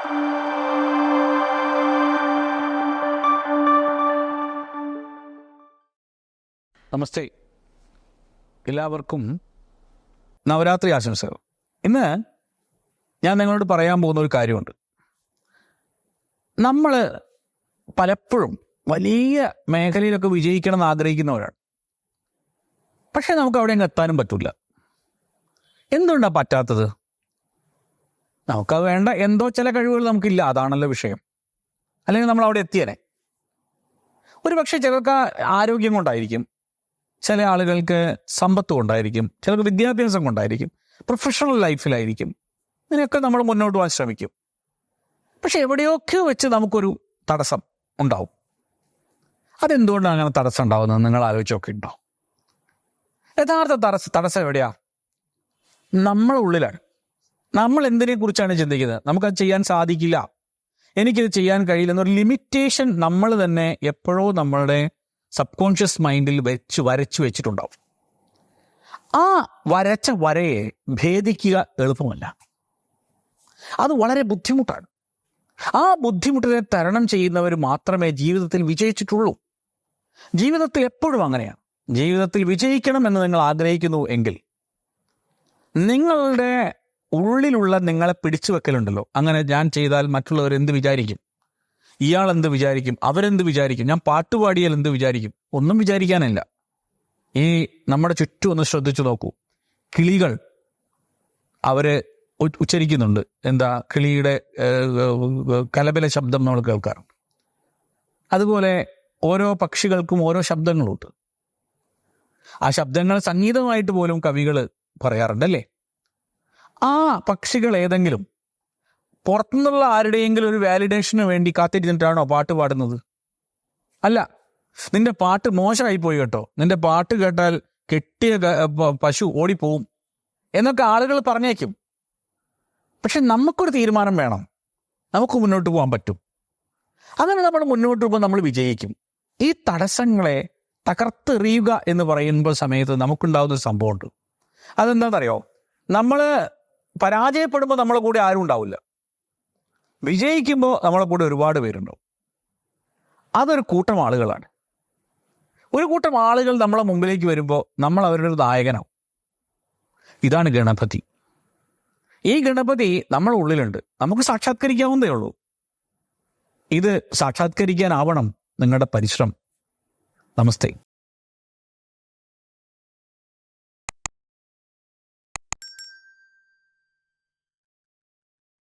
നമസ്തേ. എല്ലാവർക്കും നവരാത്രി ആശംസകൾ. ഇന്ന് ഞാൻ നിങ്ങളോട് പറയാൻ പോകുന്ന ഒരു കാര്യമുണ്ട്. നമ്മൾ പലപ്പോഴും വലിയ മേഖലയിലൊക്കെ വിജയിക്കണം എന്ന് ആഗ്രഹിക്കുന്നവരാണ്. പക്ഷെ നമുക്ക് അവിടെ അങ്ങ് എത്താനും പറ്റില്ല എന്തുകൊണ്ടാണ് പറ്റാത്തത്? നമുക്കത് വേണ്ട. എന്തോ ചില കഴിവുകൾ നമുക്കില്ല. അതാണല്ലോ വിഷയം. അല്ലെങ്കിൽ നമ്മൾ അവിടെ എത്തിയനെ. ഒരു പക്ഷേ ചിലർക്ക് ആരോഗ്യം കൊണ്ടായിരിക്കും. ചില ആളുകൾക്ക് സമ്പത്ത് കൊണ്ടായിരിക്കും. ചിലർക്ക് വിദ്യാഭ്യാസം കൊണ്ടായിരിക്കും. പ്രൊഫഷണൽ ലൈഫിലായിരിക്കും ഇതിനൊക്കെ നമ്മൾ മുന്നോട്ട് പോകാൻ ശ്രമിക്കും. പക്ഷെ എവിടെയൊക്കെ വെച്ച് നമുക്കൊരു തടസ്സം ഉണ്ടാവും. അതെന്തുകൊണ്ടാണ് അങ്ങനെ തടസ്സം ഉണ്ടാവുന്നത്? നിങ്ങൾ ആലോചിച്ചൊക്കെ ഉണ്ടോ? യഥാർത്ഥ തടസ്സം തടസ്സം എവിടെയാ? നമ്മളെ ഉള്ളിലാണ് നമ്മൾ എന്തിനെ കുറിച്ചാണ് ചിന്തിക്കുന്നത്? നമുക്കത് ചെയ്യാൻ സാധിക്കില്ല. എനിക്കിത് ചെയ്യാൻ കഴിയില്ല എന്നൊരു ലിമിറ്റേഷൻ നമ്മൾ തന്നെ എപ്പോഴോ നമ്മളുടെ സബ് കോൺഷ്യസ് മൈൻഡിൽ വെച്ച് വരച്ചു വെച്ചിട്ടുണ്ടാവും. ആ വരച്ച വരയെ ഭേദിക്കുക എളുപ്പമല്ല. അത് വളരെ ബുദ്ധിമുട്ടാണ്. ആ ബുദ്ധിമുട്ടിനെ തരണം ചെയ്യുന്നവർ മാത്രമേ ജീവിതത്തിൽ വിജയിച്ചിട്ടുള്ളൂ. ജീവിതത്തിൽ എപ്പോഴും അങ്ങനെയാണ് ജീവിതത്തിൽ വിജയിക്കണം എന്ന് നിങ്ങൾ ആഗ്രഹിക്കുന്നു എങ്കിൽ നിങ്ങളുടെ ഉള്ളിലുള്ള നിങ്ങളെ പിടിച്ചു വെക്കലുണ്ടല്ലോ. അങ്ങനെ ഞാൻ ചെയ്താൽ മറ്റുള്ളവർ എന്ത് വിചാരിക്കും? ഇയാൾ എന്ത് വിചാരിക്കും? അവരെന്ത് വിചാരിക്കും? ഞാൻ പാട്ടുപാടിയാൽ എന്ത് വിചാരിക്കും? ഒന്നും വിചാരിക്കാനില്ല. ഈ നമ്മുടെ ചുറ്റും ഒന്ന് ശ്രദ്ധിച്ചു നോക്കൂ. കിളികൾ അവർ ഉച്ചരിക്കുന്നുണ്ട്. എന്താ? കിളിയുടെ കലബല ശബ്ദം നമ്മൾ കേൾക്കാറുണ്ട്. അതുപോലെ ഓരോ പക്ഷികൾക്കും ഓരോ ശബ്ദങ്ങളുണ്ട്. ആ ശബ്ദങ്ങൾ സംഗീതമായിട്ട് പോലും കവികൾ പറയാറുണ്ട് അല്ലേ ആ പക്ഷികൾ ഏതെങ്കിലും പുറത്തുനിന്നുള്ള ആരുടെയെങ്കിലും ഒരു വാലിഡേഷന് വേണ്ടി കാത്തിരുന്നിട്ടാണോ പാട്ട് പാടുന്നത്? അല്ല നിന്റെ പാട്ട് മോശമായി പോയി കേട്ടോ. നിന്റെ പാട്ട് കേട്ടാൽ കെട്ടിയ പശു ഓടിപ്പോവും എന്നൊക്കെ ആളുകൾ പറഞ്ഞേക്കും. പക്ഷെ നമുക്കൊരു തീരുമാനം വേണം. നമുക്ക് മുന്നോട്ട് പോകാൻ പറ്റും. അങ്ങനെ നമ്മൾ മുന്നോട്ട് പോകുമ്പോൾ നമ്മൾ വിജയിക്കും. ഈ തടസ്സങ്ങളെ തകർത്തെറിയുക എന്ന് പറയുമ്പോൾ സമയത്ത് നമുക്കുണ്ടാവുന്ന സംഭവമുണ്ട്. അതെന്താണെന്നറിയോ? നമ്മൾ പരാജയപ്പെടുമ്പോൾ നമ്മളെ കൂടെ ആരും ഉണ്ടാവില്ല. വിജയിക്കുമ്പോൾ നമ്മളെ കൂടെ ഒരുപാട് പേരുണ്ടാവും. അതൊരു കൂട്ടം ആളുകളാണ്. ഒരു കൂട്ടം ആളുകൾ നമ്മളെ മുമ്പിലേക്ക് വരുമ്പോൾ നമ്മൾ അവരുടെ ഒരു നായകനാവും. ഇതാണ് ഗണപതി. ഈ ഗണപതി നമ്മളെ ഉള്ളിലുണ്ട്. നമുക്ക് സാക്ഷാത്കരിക്കാവുന്നതേ ഉള്ളൂ. ഇത് സാക്ഷാത്കരിക്കാനാവണം നിങ്ങളുടെ പരിശ്രമം. നമസ്തേ.